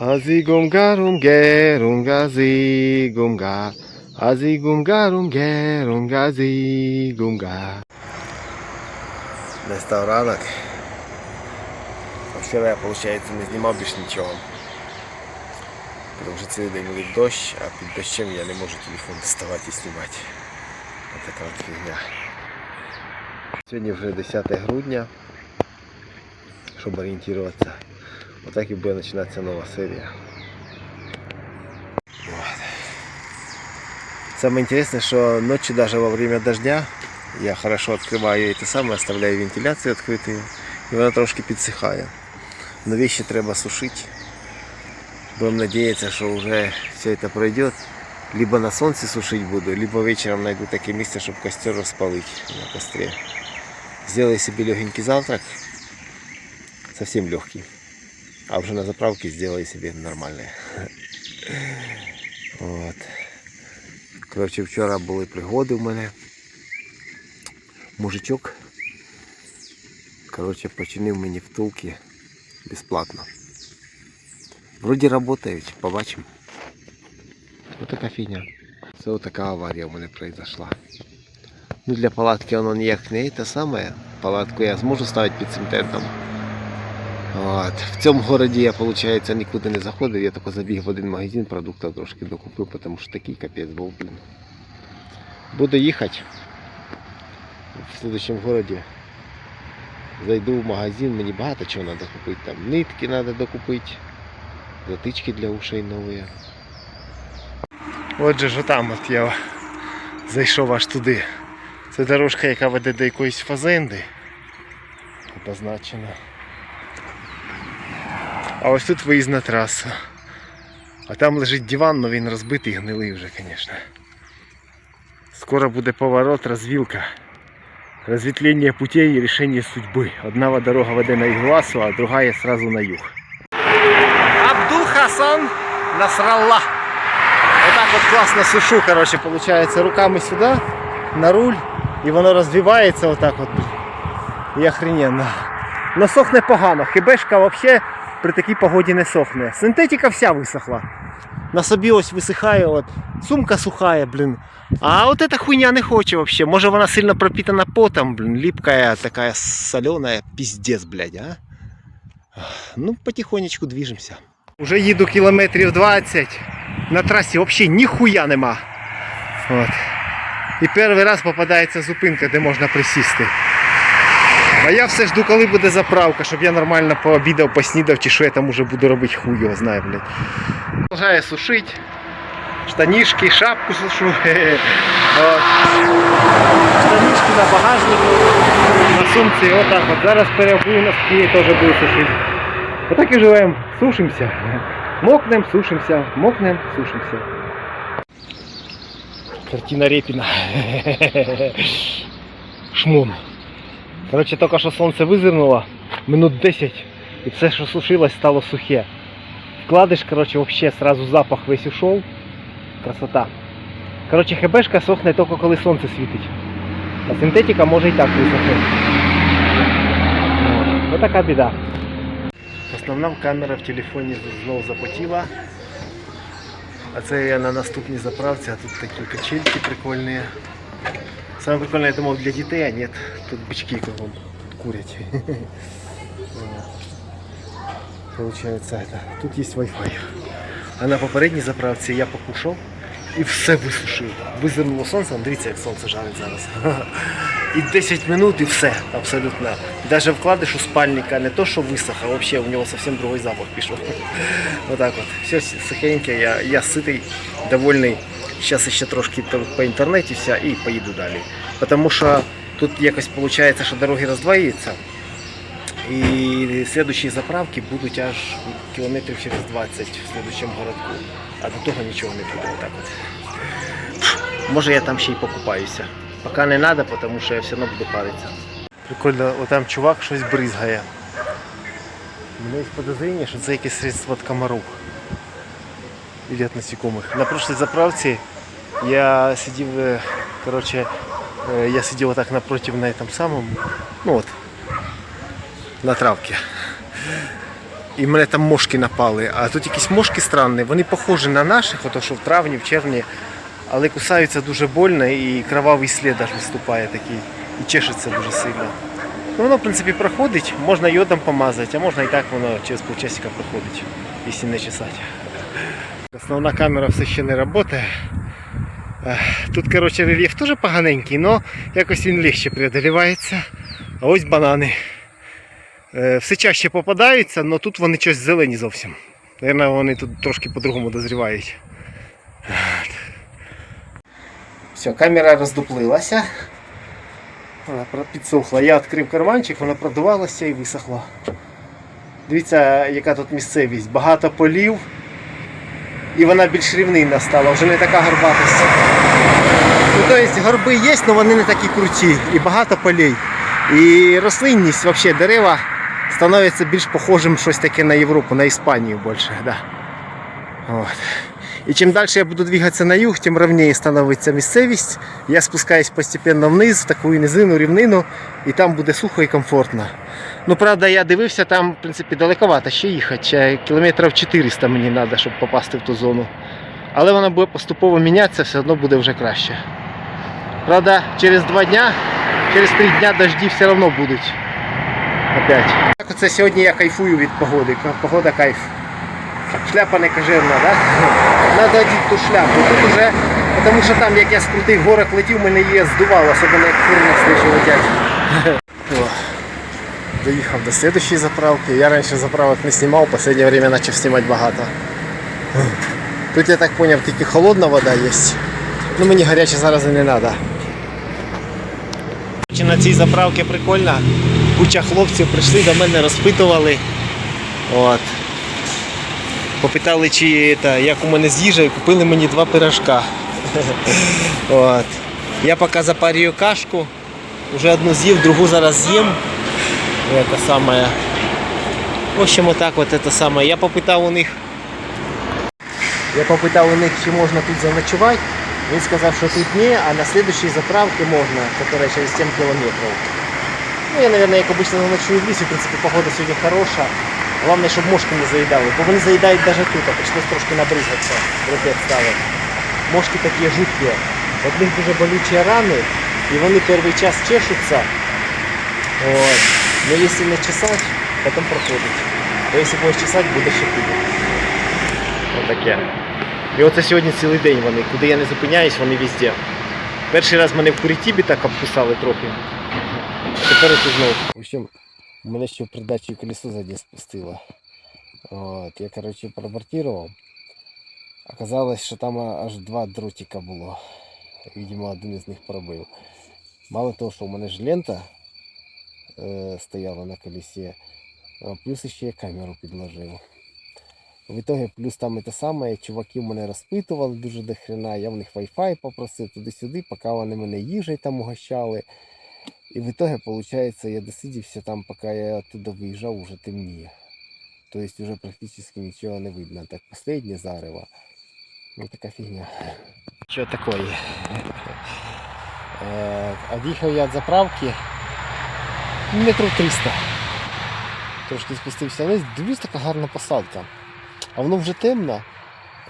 Азигумга румге румга зигумга. Азигумга румге румга зигумга. Настав ранок. А Вчора я, виходить, не знімав більш нічого. Тому що цілий день лив дощ, а під дощем я не можу телефон доставати і знімати. Ось така от фігня. Сьогодні вже 10 грудня, щоб орієнтуватися. Отак і буде починатися нова серія. Вот. Самое интересное, что ночью даже во время дождя я хорошо открываю это самое, оставляю вентиляцию открытую, и вона трошки підсихає. Но вещи треба сушить. Будем надеяться, что уже все это пройдет. Либо на солнце сушить буду, либо вечером найду такое место, чтобы костер распалить на костре. Сделаю себе легенький завтрак, совсем легкий. А уже на заправке сделаю себе нормальное. Вот. Коротше, вчора були пригоди в мене. Мужичок. Коротше, починив мені втулки безплатно. Вроді працюють, побачимо. Ось така фігня. Це отака аварія в мене произошла. Ну для палатки воно ніяк не те саме. Палатку я зможу ставити під цим тентом. От. В цьому городі я, виходить, нікуди не заходив, я тільки забіг в один магазин, продуктів трошки докупив, тому що такий капець був, блін. Буду їхати в следующем городі. Зайду в магазин, мені багато чого треба купити. Там нитки треба докупити, затички для ушей нові. Отже ж там от я зайшов аж туди. Це дорожка, яка веде до якоїсь фазенди. Обозначена. А ось тут виїзна траса. А там лежить диван, але він розбитий гнилий вже, звісно. Скоро буде поворот, розвілка. Разветвление путей и решение судьбы. Одна дорога веде на Игуасу, а другая сразу на юг. Абдул Хасан Насралла. Вот так вот классно сушу, короче, получается руками сюда, на руль, и воно розвивається вот так вот. І охрененно. Но сохне погано. Хибешка вообще при такій погоді не сохне. Синтетика вся висохла. На собі ось висихає, от. сумка сухая, блін. А от эта хуйня не хоче вообще. Може вона сильно пропитана потом, блін, липкая, такая соленая, пиздец, блядь, а? Ну, потихонечку движемося. Уже їду кілометрів 20. На трасі взагалі ніхуя нема. От. І перший раз попадається зупинка, де можна присісти. А я все жду, коли буде заправка, щоб я нормально пообідав, поснідав, чи що я там уже буду робити, його знає, блядь. Продовжаю сушити. Штанішки, шапку сушу. Штанішки на багажнику, на сумці, отак от. Зараз переобую носки, теж буду сушити. Отак і живемо, сушимося. Мокнем, сушимося, мокнем, сушимося. Картина Репіна. Шмон. Коротше, тільки що сонце визирнуло, минут 10, і все, що сушилось, стало сухе. Вкладиш, коротше, вообще сразу запах весь ушов. Красота. Коротше, хебешка сохне тільки коли сонце світить. А синтетика може і так висохнути. Ось така біда. Основна камера в телефоні знову запотіла. А це я на наступній заправці, а тут такі качельки прикольні. Саме прикольне, я думав для дітей, а нет, тут бички кругом курять. Получается это. Тут есть Wi-Fi. А на попередній заправці я покушав і все висушив. Визирнуло сонце, дивіться, як сонце жарить зараз. І 10 минут і все, абсолютно. Даже вкладиш у спальника не то, що висох, а вообще у нього зовсім другий запах пішов. Отак от. Все сухеньке, я, я ситий, довольний. Зараз ще трошки по інтернеті вся і поїду далі. Тому що тут якось виходить, що дороги роздвоюються. І слідчі заправки будуть аж кілометрів через 20 в слідчому городку. А до того нічого не буде. Отак от. Може я там ще й покупаюся. Поки не треба, тому що я все одно буду паритися. Прикольно, отам чувак щось бризгає. У мене є подозріння, що це якесь средство від комаров. Или от насекомых. На прошлой заправці я сидів, е, короче, е, я сидів отак напротив на этом самом, ну от, на травке. і мене там мошки напали. А тут якісь мошки странні, вони похожі на наших, ото що в травні, в червні, але кусаються дуже больно і кровавий слід аж виступає такий. І чешеться дуже сильно. Ну, воно, в принципі, проходить, можна йодом помазати, а можна і так воно через полчасика проходить, якщо не чесати. Основна камера все ще не працює. Тут, коротше, рельєф теж поганенький, але якось він легше преодолівається. А ось банани. Е, Все чаще попадаються, але тут вони щось зелені зовсім. Наверно, вони тут трошки по-другому дозрівають. Все, камера роздуплилася. Вона підсохла. Я відкрив карманчик, вона продувалася і висохла. Дивіться, яка тут місцевість. Багато полів. І вона більш рівнинна стала, вже не така горбатость. Ну, тобто горби є, але вони не такі круті. І багато полей. І рослинність, взагалі, дерева становиться більш похожим щось таке на Європу, на Іспанію більше. Да. От. І чим далі я буду двигатися на юг, тим ровніше становиться місцевість. Я спускаюсь постепенно вниз, в таку низину, рівнину, і там буде сухо і комфортно. Ну, правда, я дивився, там, в принципі, далековато ще їхати. Ще Кілометрів 400 мені треба, щоб попасти в ту зону. Але вона буде поступово мінятися, все одно буде вже краще. Правда, через два дня, через три дня дожді все одно будуть. Опять. Так оце сьогодні я кайфую від погоди. Погода кайф. Шляпа не кажирна, так? Надо одіти ту шляпу. Тут уже, тому що там, як я з крутих горок летів, мене її здувало, особливо як фури на летять. Доїхав до следующей заправки. Я раніше заправок не знімав, в останнє время почав знімати багато. Тут я так зрозумів, тільки холодна вода є. Ну мені гаряче зараз не треба. На цій заправці прикольно. Куча хлопців прийшли до мене, розпитували. От. Попитали, чи це, як у мене з їжею, купили мені два пирожка. От. Я поки запарюю кашку, вже одну з'їв, другу зараз з'їм. Это самое. В общем, вот так вот это самое. Я попитав у них. Я попитав у них, чи можна тут заночувати. Він сказав, що тут ні, а на следующей заправке можна, которая через 7 километров. Ну, я, наверное, як обычно заночую в лісі, в принципі, погода сьогодні хороша. Головне, щоб мошки не заїдали, бо вони заїдають навіть тут, а прийшлось трошки набризгатися, руки ставити. Мошки такі жуткі. От них дуже болючі рани, і вони перший час чешуться. От. Но если не чесать, потом проходить. А якщо будеш чесати, буде ще хуже. Отаке. І оце сьогодні цілий день вони. Куди я не зупиняюсь, вони везде. Перший раз мене в Курітібі так обкусали трохи. Тепер це знову. Мене ще в придачі колесо ззаді спустило. От, я, коротше, пробортував. Оказалось, що там аж два дротика було. Видимо, один із них пробив. Мало того, що у мене ж лента е, стояла на колесі, плюс ще я камеру підложив. В итоге, плюс там это саме, чуваки мене розпитували дуже до хрена, я в них Wi-Fi попросив туди-сюди, поки вони мене їжею там угощали. І в итоге, получается, я досидівся там, поки я оттуда виїжджав, уже темніє. Тобто вже практично нічого не видно. Так, последнє зарево. Ну така фігня. Що такое? Е, Од'їхав я від заправки метрів 300. Трошки спустився вниз, дивлюсь, така гарна посадка. А воно вже темно,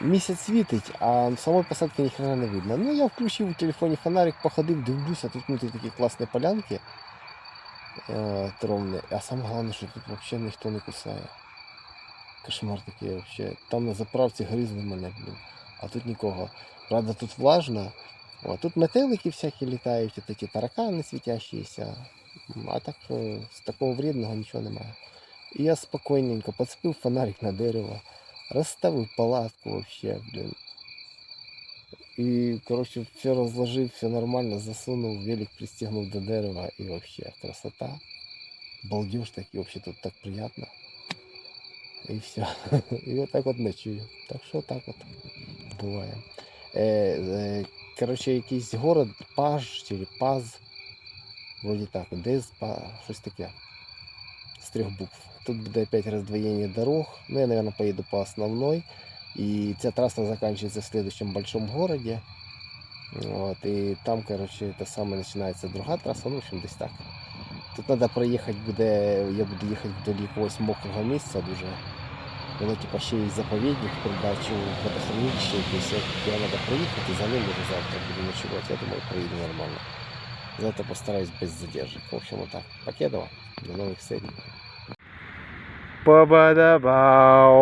місяць світить, а самої посадки ніхрена не видно. Ну я включив у телефоні фонарик, походив, дивлюся, тут внутрі такі класні полянки е, тромні. А саме головне, що тут взагалі ніхто не кусає. Кошмар такий взагалі. Там на заправці гризли мене, блін. А тут нікого. Правда, тут влажно. О, тут метелики всякі літають, такі таракани світящіся. А так е, з такого вредного нічого немає. І я спокійненько поцепив фонарик на дерево, розставив палатку вообще, блін. І, коротше, все розложив, все нормально, засунув, велик пристегнув до дерева і вообще красота. Балдеж такий, вообще тут так приятно. І все. І отак от ночую. Так що так от буває. Е, е, коротше, якийсь город, Паж чи Паз. Вроді так, Па, щось таке. З трьох букв. Тут буде опять роздвоєння дорог. Ну, я, наверное, поеду по основной. И ця трасса заканчивается в следующем большом городе. Вот, и там, короче, это самое начинается друга трасса, ну, в общем, десь так. Тут треба проїхати буде, я буду їхати вдоль якогось мокрого місця дуже. Воно типа ще й заповідник, передачу водохранилище якесь. Я треба проїхати, за ним уже завтра буду ночувати. Я думаю, проїду нормально. Завтра постараюсь без задержек. В общем, вот так. Покедова. Dalawang extend. Pabadabaw.